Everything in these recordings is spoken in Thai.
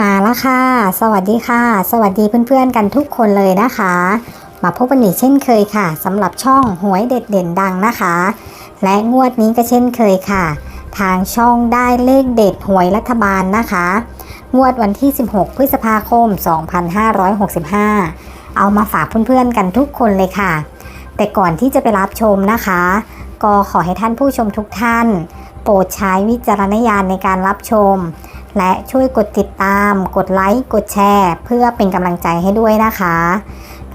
มาแล้วค่ะ สวัสดีค่ะ สวัสดีเพื่อนๆกันทุกคนเลยนะคะ มาพบกันอีกเช่นเคยค่ะสำหรับช่องหวยเด็ดเด่นดังนะคะ และงวดนี้ก็เช่นเคยค่ะ ทางช่องได้เลขเด็ดหวยรัฐบาลนะคะ งวดวันที่ 16 พฤษภาคม 2565 เอามาฝากเพื่อนๆกันทุกคนเลยค่ะ แต่ก่อนที่จะไปรับชมนะคะ ก็ขอให้ท่านผู้ชมทุกท่าน โปรดใช้วิจารณญาณในการรับชม และช่วยกดติดตาม กดไลค์ กดแชร์ เพื่อเป็นกำลังใจให้ด้วยนะคะ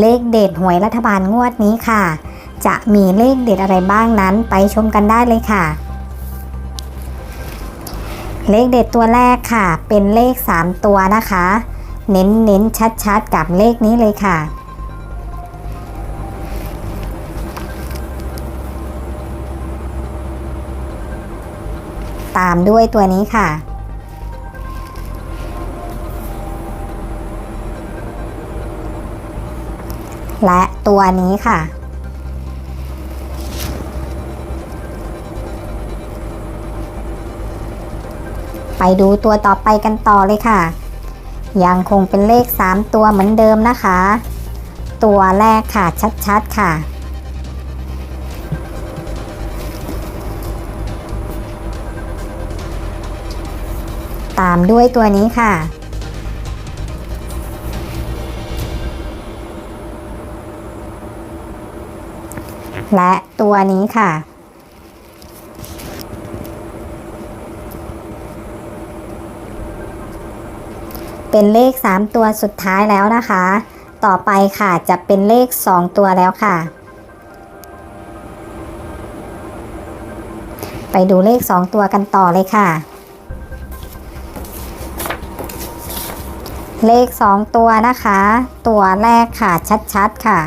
เลขเด็ดหวยรัฐบาลงวดนี้ค่ะ จะมีเลขเด็ดอะไรบ้างนั้นไปชมกันได้เลยค่ะ เลขเด็ดตัวแรกค่ะ เป็นเลข 3 ตัวนะคะ เน้นเน้นชัดชัดๆกับเลขนี้เลยค่ะตามด้วยตัวนี้ค่ะ และตัวนี้ค่ะ ไปดูตัวต่อไปกันต่อเลยค่ะ ยังคงเป็นเลข 3 ตัวเหมือนเดิมนะคะ ตัวแรกค่ะชัดๆค่ะตามด้วยตัวนี้ค่ะ และตัวนี้ค่ะ เป็นเลข 3 ตัวสุดท้ายแล้วนะคะ ต่อไปค่ะจะเป็นเลข 2 ตัวแล้วค่ะ ไปดูเลข 2 ตัวกันต่อเลยค่ะ เลข 2 ตัวนะคะ ตัวแรกค่ะชัดๆค่ะ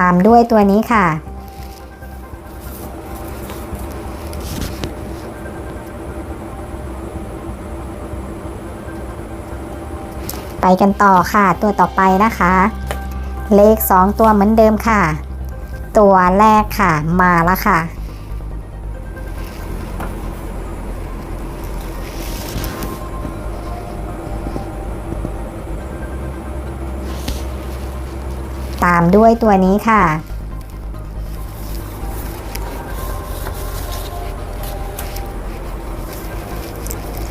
ตามด้วยตัวนี้ค่ะ ไปกันต่อค่ะ ตัวต่อไปนะคะ เลข 2 ตัวเหมือนเดิมค่ะ ตัวแรกค่ะมาแล้วค่ะ ตามด้วยตัวนี้ค่ะ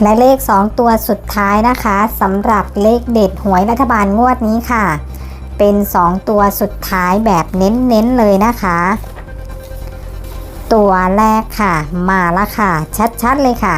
และเลข 2 ตัวสุดท้ายนะคะสำหรับเลขเด็ดหวยรัฐบาลงวดนี้ค่ะ เป็น 2 ตัวสุดท้ายแบบเน้นๆเลยนะคะ ตัวแรกค่ะ มาล้วค่ะ ชัดๆเลยค่ะ